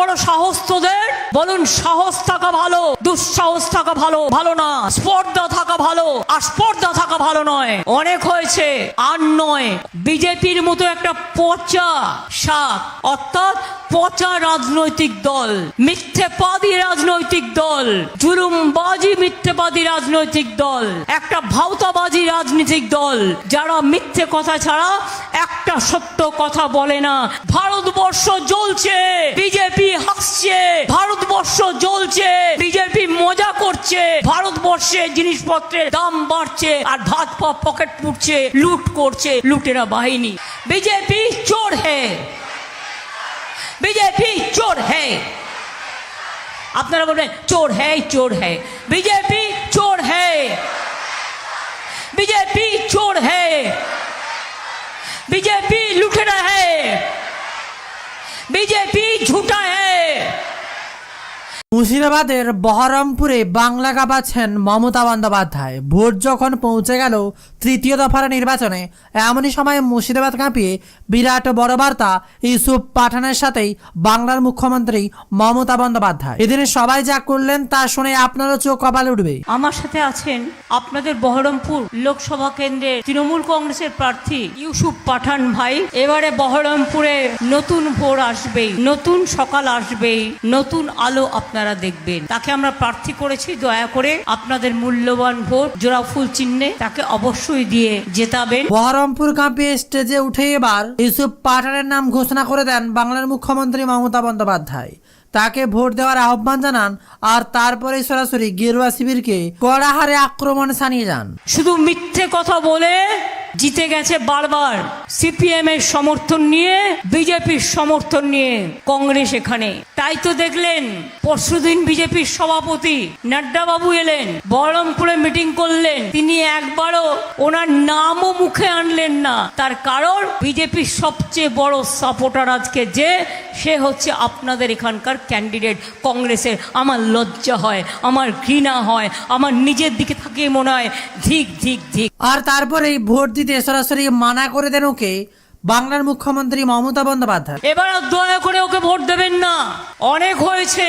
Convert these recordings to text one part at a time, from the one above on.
বড় সাহস তোদের বলুন সাহস থাকা ভালো, দুঃসাহস থাকা ভালো ভালো না, স্পর্ধা থাকা ভালো, আর স্পর্ধা থাকা ভালো নয়। অনেক হয়েছে, আর নয়। বিজেপির মতো একটা পচা শাক অর্থাৎ পচা রাজনৈতিক দল, মিথ্যেবাদী রাজনৈতিক দল, জুলুমবাজি, মিথ্যেবাদী রাজনৈতিক দল, একটা ভাওতাবাজি রাজনৈতিক দল, যারা মিথ্যে কথা ছাড়া একটা সত্য কথা বলে না। ভারতবর্ষ জ্বলছে, বিজেপি হাসছে, ভারতবর্ষ জ্বলছে, বিজেপি মজা করছে, ভারতবর্ষে জিনিসপত্রের দাম বাড়ছে, আর ভাত পা পকেট পুড়ছে, লুট করছে, লুটেরা বাহিনী। বিজেপি চোর হে। বিজেপি চোর হে। আপনারা বলবেন, চোর হে চোর হে। বিজেপি চোর হে। বিজেপি চোর হ্যাঁ बीजेपी लुटेरा है बीजेपी झूठा है মুর্শিদাবাদের বহরমপুরে বাংলা গাবাচ্ছেন মমতা বন্দ্যোপাধ্যায় ভোট যখন পৌঁছে গেল তৃতীয় দফার নির্বাচনে এমনই সময় মুর্শিদাবাদ কাঁপিয়ে বিরাট বড় বার্তা ইউসুফ পাঠানের সাথেই বাংলার মুখ্যমন্ত্রী মমতা বন্দ্যোপাধ্যায়। এদিনে সবাই যা করলেন তা শুনে আপনারও চোখ কপালে উঠবে। আমার সাথে আছেন আপনাদের বহরমপুর লোকসভা কেন্দ্রের তৃণমূল কংগ্রেসের প্রার্থী ইউসুফ পাঠান ভাই। এবারে বহরমপুরে নতুন ভোর আসবেই, নতুন সকাল আসবেই, নতুন আলো আপনারা দেখবেন। তাকে আমরা প্রার্থী করেছি, দয়া করে আপনাদের মূল্যবান ভোট, জোড়া ফুল চিহ্নে তাকে অবশ্যই দিয়ে জেতাবেন। বহরমপুর কাঁপে স্টেজে উঠে এবার ইউসুফ পাঠানের নাম ঘোষণা করে দেন বাংলার মুখ্যমন্ত্রী মমতা বন্দ্যোপাধ্যায়। তাকে ভোট দেওয়ার আহ্বান জানান আর তারপরে সরাসরি গেরুয়া শিবিরকে কড়াহারে আক্রমণ সানিয়ে যান। শুধু মিথ্যে কথা বলে জিতে গেছে বারবার সিপিএম এর সমর্থন নিয়ে, বিজেপির সমর্থন নিয়ে কংগ্রেস এখানে। তাই তো দেখলেন, পরশুদিন বিজেপির সভাপতি নাড্ডা বাবু এলেন, বহরমপুরে মিটিং করলেন। তিনি একবারও ওনার নামও মুখে আনলেন না। তার কারণ, বিজেপির সবচেয়ে বড় সাপোর্টার আজকে যে, সে হচ্ছে আপনাদের এখানকার ক্যান্ডিডেট কংগ্রেসের। আমার লজ্জা হয়, আমার ঘৃণা হয়, আমার নিজের দিকে তাকিয়ে মনে হয়, ধিক ধিক ধিক। আর তারপরেই ভোট দিতে সরাসরি মানা করে দেন ওকে বাংলার মুখ্যমন্ত্রী মমতা বন্দ্যোপাধ্যায়। এবার দয়া করে ওকে ভোট দেবেন না। অনেক হয়েছে।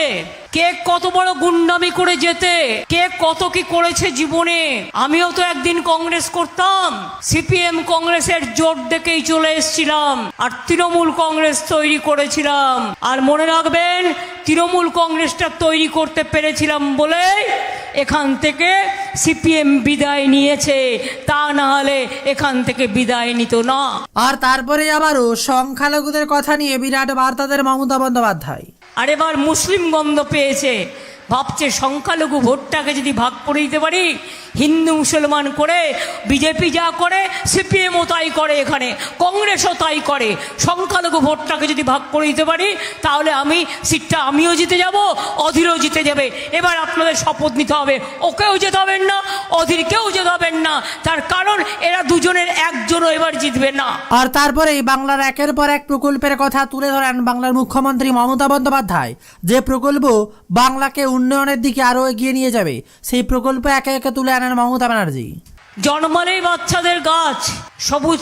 কে কত বড় গুন্ডামি করে যেতে, কে কত কি করেছে জীবনে, আমিও তো একদিন কংগ্রেস করতাম। সিপিএম কংগ্রেসের জোট দেখেই চলে এসেছিলাম, আর তৃণমূল কংগ্রেস তৈরি করেছিলাম। আর মনে রাখবেন, তৃণমূল কংগ্রেসটা তৈরি করতে পেরেছিলাম বলে এখান থেকে সিপিএম বিদায় নিয়েছে তা না হলে এখান থেকে বিদায় নিত না। আর তারপরে আবারও সংখ্যালঘুদের কথা নিয়ে বিরাট বার্তাদের মমতা বন্দ্যোপাধ্যায়। আর এবার মুসলিম গন্ধ পেয়েছে ভাবছে সংখ্যালঘু ভোটটাকে যদি ভাগ করে দিতে পারি হিন্দু মুসলমান করে, বিজেপি যা করে, সিপিএমও তাই করে এখানে, কংগ্রেসও তাই করে। সংখ্যালঘু ভোটটাকে যদি ভাগ করে দিতে পারি, তাহলে আমি সিটটা আমিও জিতে যাব, অধীরও জিতে যাবে। এবার আপনাদের শপথ নিতে হবে, ওকেও জেতাবেন না, অধীরকেও জেতাবেন না। তার কারণ এরা দুজনের একজনও এবার জিতবে না। আর তারপরেই বাংলার একের পর এক প্রকল্পের কথা তুলে ধরেন বাংলার মুখ্যমন্ত্রী মমতা বন্দ্যোপাধ্যায়। যে প্রকল্প বাংলাকে উন্নয়নের দিকে আরও এগিয়ে নিয়ে যাবে, সেই প্রকল্প একে একে তুলে আনেন মমতা ব্যানার্জি। জন্মালেই বাচ্চাদের গাছ। সবুজ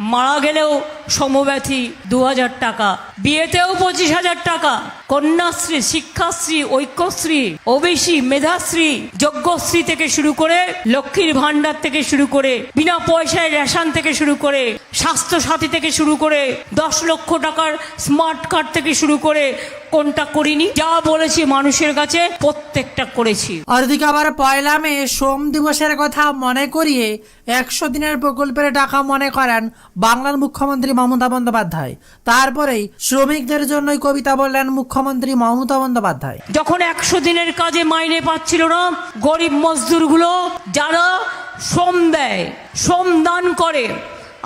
মারা গেলেও সমব্যথী দু হাজার টাকা। বিয়েতেও পঁচিশ হাজার টাকা। কন্যাশ্রী, শিক্ষাশ্রী, ঐক্যশ্রী, ওবিসি, মেধাশ্রী, যজ্ঞশ্রী থেকে শুরু করে লক্ষ্মীর ভাণ্ডার থেকে শুরু করে বিনা পয়সায় রেশন থেকে শুরু করে স্বাস্থ্য সাথী থেকে শুরু করে দশ লক্ষ টাকার স্মার্ট কার্ড থেকে শুরু করে কোনটা করিনি, যা বলেছি মানুষের কাছে প্রত্যেকটা করেছি। এদিকে আবার পয়লা মে সোম দিবসের কথা মনে করিয়ে একশো দিনের প্রকল্পের টাকা মনে করেন বাংলার মুখ্যমন্ত্রী মমতা বন্দ্যোপাধ্যায়। তারপরেই শ্রমিকদের জন্যই কবিতা বললেন মুখ্যমন্ত্রী মমতা বন্দ্যোপাধ্যায়। যখন একশো দিনের কাজে মাইনে পাচ্ছিল না, গরিব মজদুরগুলো যারা শ্রম দেয়, শ্রম দান করে,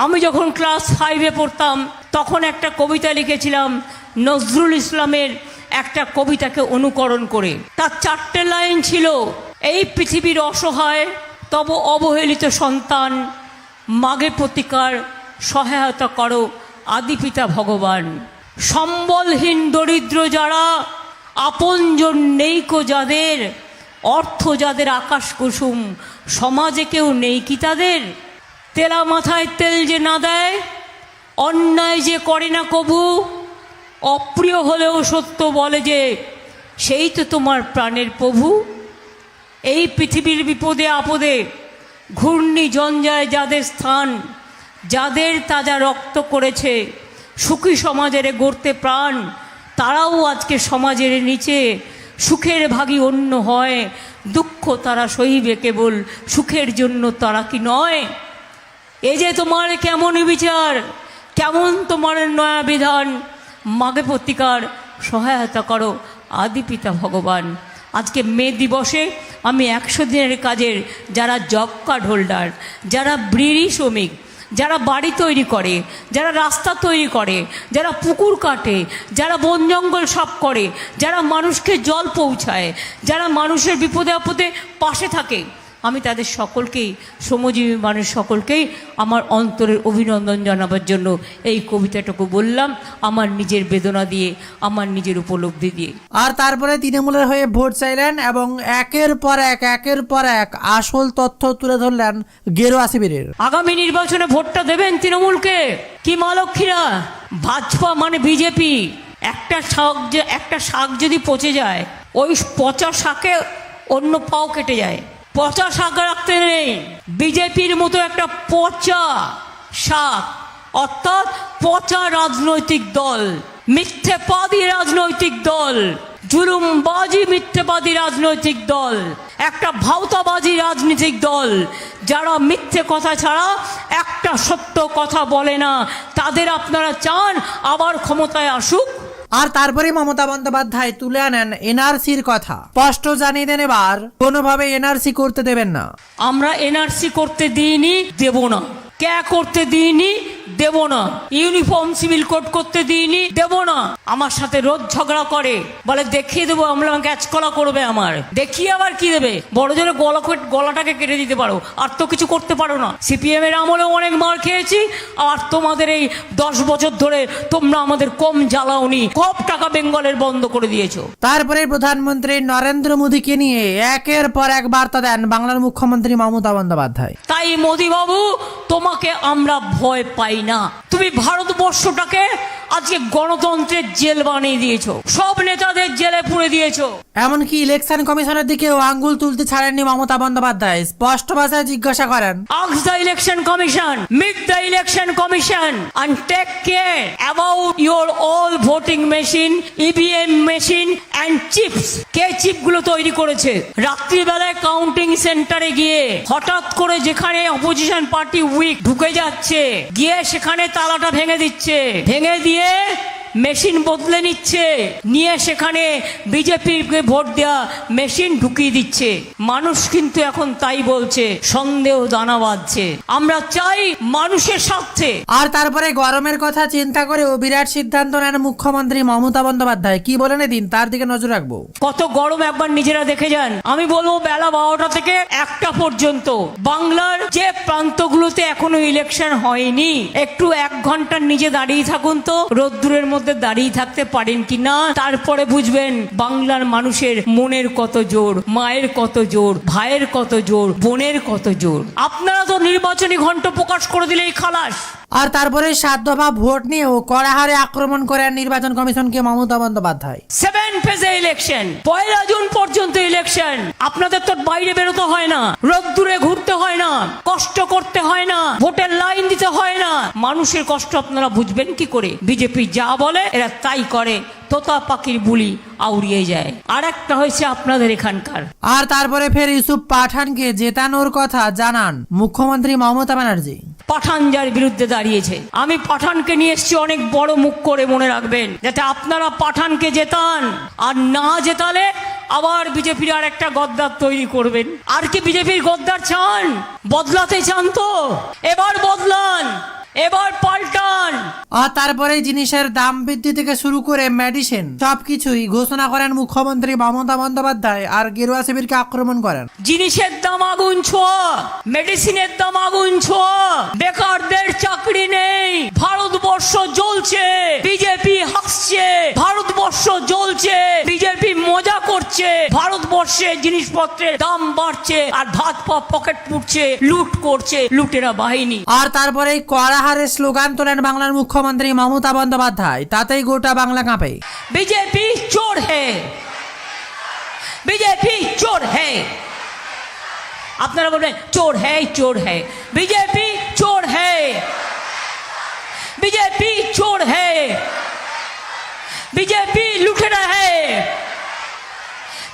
আমি যখন ক্লাস ফাইভে পড়তাম, তখন একটা কবিতা লিখেছিলাম, নজরুল ইসলামের একটা কবিতাকে অনুকরণ করে। তার চারটে লাইন ছিল, এই পৃথিবীর অসহায়, তব অবহেলিত সন্তান, মাগে প্রতিকার, সহায়তা করো আদিপিতা ভগবান। সম্বলহীন দরিদ্র যারা, আপনজন নেইকো যাদের, অর্থ যাদের আকাশ কুসুম, সমাজে কেউ নেই কি তাদের? তেলা মাথায় তেল যে না দেয়, অন্যায় যে করে না কবু, অপ্রিয় হলেও সত্য বলে যে, সেই তো তোমার প্রাণের প্রভু। এই পৃথিবীর বিপদে আপদে ঘূর্ণি জঞ্জায় যাদের স্থান, যাদের তাজা রক্ত করেছে সুখী সমাজের গড়তে প্রাণ, তারাও আজকে সমাজের নিচে সুখের ভাগী অন্য হয়, দুঃখ তারা সহিবে কেবল, সুখের জন্য তারা কি নয়? এ যে তোমার কেমন বিচার, কেমন তোমার নয়া বিধান মাগে প্রতিকার সহায়তা করো আদি পিতা ভগবান। আজকে মে দিবসে আমি একশো দিনের কাজের যারা জব কার্ড হোল্ডার, যারা ব্রিড়ি শ্রমিক যারা বাড়ি তৈরি করে, যারা রাস্তা তৈরি করে, যারা পুকুর কাটে, যারা বন জঙ্গল সব করে, যারা মানুষকে জল পৌঁছায়, যারা মানুষের বিপদে আপদে পাশে থাকে আমি তাদের সকলকেই শ্রমজীবী মানুষ সকলকেই আমার অন্তরের অভিনন্দন জানাবার জন্য এই কবিতাটুকু বললাম আমার নিজের বেদনা দিয়ে আমার নিজের উপলব্ধি দিয়ে। আর তারপরে তৃণমূলের হয়ে ভোট চাইলেন এবং একের পর এক একের পর এক আসল তথ্য তুলে ধরলেন গেরুয়া শিবিরের। আগামী নির্বাচনে ভোটটা দেবেন তৃণমূলকে। কি মা লক্ষ্মীরা? ভাজপা মানে বিজেপি। একটা শাক যে একটা শাক যদি পচে যায় ওই পচা শাকে অন্য পাও কেটে যায়। পচা শাক রাখতে নেই। বিজেপির মতো একটা পচা শাক অর্থাৎ পচা রাজনৈতিক দল, মিথ্যেবাদী রাজনৈতিক দল, জুলুমবাজি, মিথ্যেবাদী রাজনৈতিক দল, একটা ভাওতাবাজি রাজনৈতিক দল, যারা মিথ্যে কথা ছাড়া একটা সত্য কথা বলে না। তাদের আপনারা চান আবার ক্ষমতায় আসুক আর তারপরে মমতা বন্দ্যোপাধ্যায় তুলে আনেন এনআরসির কথা। স্পষ্ট জানিয়ে দেন এবার, কোনোভাবে এনআরসি করতে দেবেন না। আমরা এনআরসি করতে দিইনি, দেব না। ক্যা করতে দিইনি, দেব না। ইউনিফর্ম সিভিল কোড করতে দিইনি, দেব না। আমার সাথে রোজ ঝগড়া করে। বলে দেখিয়ে দেবো আমরা গ্যাচ কলা করবে আমার। দেখিয়ে আবার কি দেবে? বড় জোরে গলা গলাটাকে কেটে দিতে পারো। আর তো কিছু করতে পারো না। সিপিএম এর আমলেও অনেক মার খেয়েছি। আর তোমাদের এই দশ বছর ধরে তোমরা আমাদের কম জ্বালাওনি। কম টাকা বেঙ্গলের বন্ধ করে দিয়েছ। তারপরে প্রধানমন্ত্রী নরেন্দ্র মোদীকে নিয়ে একের পর এক বার্তা দেন বাংলার মুখ্যমন্ত্রী মমতা বন্দ্যোপাধ্যায়। তাই মোদি বাবু তোমাকে আমরা ভয় পাই না। তুমি ভারতবর্ষটাকে আজকে গণতন্ত্রের জেল বানিয়ে দিয়েছ। সব নেতাদের জেলে পুড়ে দিয়েছ। এমনকি ইলেকশন কমিশনের দিকেও আঙ্গুল তুলতে ছাড়েননি মমতা বন্দ্যোপাধ্যায়। স্পষ্ট ভাষায় জিজ্ঞাসা করেন। Ask the election commission, meet the election commission and take care about your all voting machine, EVM machine and chips. কে চিপগুলো তৈরি করেছে? রাত্রিবেলায় কাউন্টিং সেন্টারে গিয়ে হঠাৎ করে যেখানে অপোজিশন পার্টি উইক ঢুকে যাচ্ছে গিয়ে সেখানে তালাটা ভেঙে দিচ্ছে। ভেঙে দিয়ে মেশিন বদলে নিচ্ছে। নিয়ে সেখানে বিজেপির ভোট দেওয়া মেশিন ঢুকিয়ে দিচ্ছে। মানুষ কিন্তু এখন তাই বলছে সন্দেহ দানা বাঁধছে। আমরা চাই মানুষের স্বার্থে। আর তারপরে গরমের কথা চিন্তা করেও বিরাট সিদ্ধান্ত নেন মুখ্যমন্ত্রী মমতা বন্দ্যোপাধ্যায়। কি বলেন দিন তার দিকে নজর রাখব। কত গরম একবার নিজেরা দেখে যান। আমি বলব বেলা বারোটা থেকে একটা পর্যন্ত। বাংলার যে প্রান্তগুলোতে এখনও ইলেকশন হয়নি একটু এক ঘণ্টার নিজে দাঁড়িয়ে থাকুন তো। রোদ্দুরের মধ্যে দাঁড়িয়ে থাকতে পারেন কি না, তারপরে বুঝবেন বাংলার মানুষের মনের কত জোর, মায়ের কত জোর, ভাইয়ের কত জোর, বোনের কত জোর। আপনারা তো নির্বাচনী ঘন্ট প্রকাশ করে দিলেই খালাস। আর তারপরে সাত দফা ভোট নিয়েও কড়াহারে আক্রমণ করেন নির্বাচন কমিশনকে মমতা বন্দ্যোপাধ্যায়। সেভেন ফেজে ইলেকশন পয়লা জুন পর্যন্ত ইলেকশন আপনাদের তো বাইরে বেরোতে হয় না রোদ্দুরে ঘুরতে হয় না কষ্ট করতে হয় না ভোটের লাইন দিতে হয় না। মানুষের কষ্ট আপনারা বুঝবেন কি করে? বিজেপি যা বলে এরা তাই করে তোতা পাখির বুলি আউড়িয়ে যায়। আর একটা হয়েছে আপনাদের এখানকার। আর তারপরে ফের ইউসুফ পাঠানকে জেতানোর কথা জানান মুখ্যমন্ত্রী মমতা ব্যানার্জি। পাঠান যার বিরুদ্ধে দাঁড়িয়েছে। আমি পাঠানকে নিয়ে এসছি, অনেক বড় মুখ করে মনে রাখবেন, যাতে আপনারা পাঠানকে জেতান, আর না জেতালে আবার বিজেপির আর একটা গদ্দার তৈরি করবেন। আর কি বিজেপির গদ্দার চান? বদলাতে চান তো? এবার বদলান, এবার আর তারপরে জিনিসের দাম বৃদ্ধি থেকে শুরু করে মেডিসিন সবকিছুই ঘোষণা করেন মুখ্যমন্ত্রী মমতা বন্দ্যোপাধ্যায় আর গেরুয়া শিবিরকে আক্রমণ করেন। জিনিসের দাম আগুন ছোঁয়া মেডিসিনের দাম আগুন ছোঁয়া বেকারদের চাকরি নেই ভারতবর্ষ জ্বলছে বিজেপি হাসছে ভারতবর্ষ জ্বলছে বিজেপি মজা করছে ভারতবর্ষে জিনিসপত্রের দাম বাড়ছে আর ভাত পকেট পুড়ছে লুট করছে লুটেরা বাহিনী। আর তারপরে কড়াহারে স্লোগান তোলেন বাংলার মুখ্যমন্ত্রী মমতা বন্দ্যোপাধ্যায় তাতেই গোটা বাংলা কাঁপে बीजेपी चोर है बीजेपी चोर है আপনারা বলবেন চোর হ্যাঁ চোর হ্যাঁ বিজেপি চোর হ্যাঁ বিজেপি চোর হ্যাঁ बीजेपी लुटेरा है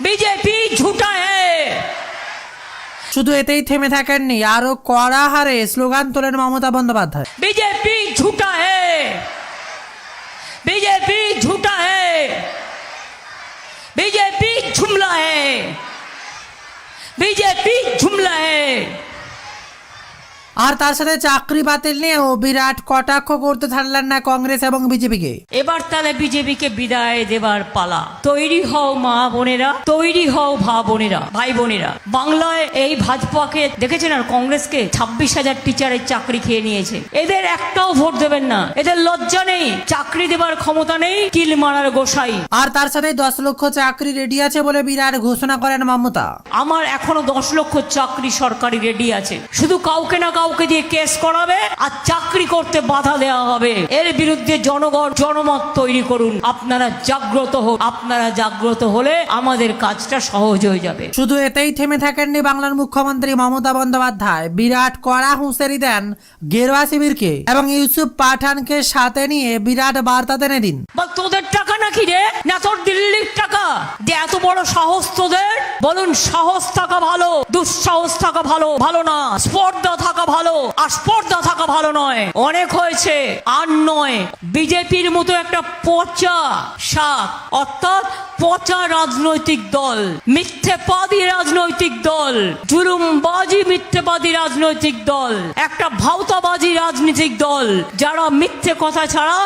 बीजेपी झूठा है শুধু এতেই থেমে থাকেননি আরো কড়াহারে স্লোগান তোলেন মমতা বন্দ্যোপাধ্যায় बीजेपी झूठा है बीजेपी झूठा है बीजेपी जुमला है बीजेपी जुमला है আর তার সাথে চাকরি বাতিল নিয়েও বিরাট কটাক্ষ করতে থাকলেন না কংগ্রেস এবং বিজেপিকে। এবার তাহলে বিজেপিকে বিদায় দেবার পালা। তৈরি হও মা বোনেরা তৈরি হও ভা বোনেরা ভাই বোনেরা। বাংলায় এই ভাজপাকে দেখেছেন আর কংগ্রেসকে? ছাব্বিশ হাজার টিচারের চাকরি খেয়ে নিয়েছে। এদের একটাও ভোট দেবেন না। এদের লজ্জা নেই। চাকরি দেবার ক্ষমতা নেই। কিল মারার গোসাই। আর তার সাথে দশ লক্ষ চাকরি রেডি আছে বলে বিরাট ঘোষণা করেন মমতা। আমার এখনও দশ লক্ষ চাকরি সরকারি রেডি আছে। শুধু কাউকে না কাউকে দিয়ে কেস করাবে আর চাকরি করতে বাধা দেওয়া হবে। এর বিরুদ্ধে জনগণ জনমত তৈরি করুন। আপনারা জাগ্রত হোক আপনারা জাগ্রত হলে আমাদের কাজটা সহজ হয়ে যাবে। শুধু এতেই থেমে থাকেননি বাংলার মুখ্যমন্ত্রী মমতা বন্দ্যোপাধ্যায়। বিরাট কড়া হুঁশিয়ারি দেন গেরুয়া শিবিরকে এবং ইউসুফ পাঠানকে সাথে নিয়ে বিরাট বার্তা দেন এদিন। বা তোদের টাকা নাকি রে? না তোর দিল্লির টাকা? যে এত বড় সাহস তোদের? বলুন সাহস থাকা ভালো দুঃসাহস থাকা ভালো ভালো না স্পর্ধা থাকা ভালো। আর স্পর্ধা থাকা ভালো নয়। অনেক হয়েছে, আর নয়। বিজেপির মতো একটা পচা শাক অর্থাৎ পচা রাজনৈতিক দল, মিথ্যেবাদী রাজনৈতিক দল, জুলুমবাজি, মিথ্যেবাদী রাজনৈতিক দল, একটা ভাওতাবাজি রাজনৈতিক দল, যারা মিথ্যে কথা ছাড়া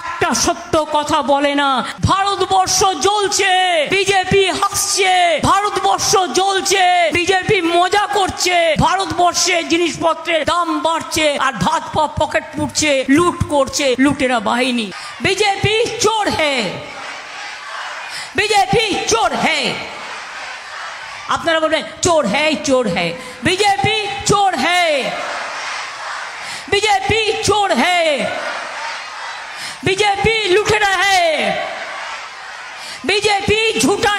একটা সত্য কথা বলে না। ভারতবর্ষ জ্বলছে, বিজেপি হাসছে, ভারতবর্ষ জ্বলছে, বিজেপি মজা করছে, ভারতবর্ষে জিনিসপত্রের দাম বাড়ছে আর ভাত পা পকেট পুড়ছে লুট করছে লুটেরা বাহিনী বিজেপি চোর হ্যাঁ बीजेपी चोर है আপনারা বলবেন চোর হ্যাঁ চোর হ্যাঁ বিজেপি চোর হ্যাঁ बीजेपी चोर है बीजेपी लुटेरा है बीजेपी झूठा